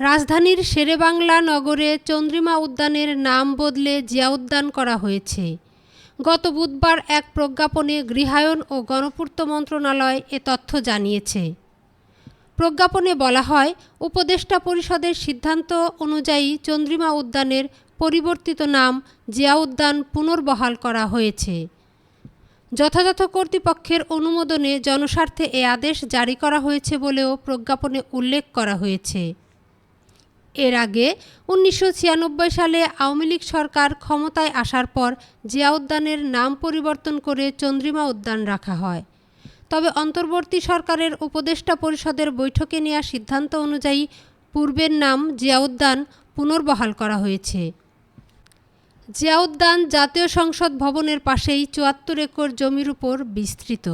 রাজধানীর শেরেবাংলা নগরে চন্দ্রিমা উদ্যানের নাম বদলে জিয়া উদ্যান করা হয়েছে। গত বুধবার এক প্রজ্ঞাপনে গৃহায়ন ও গণপূর্ত মন্ত্রণালয় এ তথ্য জানিয়েছে। প্রজ্ঞাপনে বলা হয়, উপদেষ্টা পরিষদের সিদ্ধান্ত অনুযায়ী চন্দ্রিমা উদ্যানের পরিবর্তিত নাম জিয়া উদ্যান পুনর্বহাল করা হয়েছে। যথাযথ কর্তৃপক্ষের অনুমোদনে জনস্বার্থে এ আদেশ জারি করা হয়েছে বলেও প্রজ্ঞাপনে উল্লেখ করা হয়েছে। এর আগে উনিশশো ছিয়ানব্বই সালে আওয়ামী লীগ সরকার ক্ষমতায় আসার পর জিয়া উদ্যানের নাম পরিবর্তন করে চন্দ্রিমা উদ্যান রাখা হয়। তবে অন্তর্বর্তী সরকারের উপদেষ্টা পরিষদের বৈঠকে নেওয়া সিদ্ধান্ত অনুযায়ী পূর্বের নাম জিয়া উদ্যান পুনর্বহাল করা হয়েছে। জিয়া উদ্যান জাতীয় সংসদ ভবনের পাশেই চুয়াত্তর একর জমির উপর বিস্তৃত।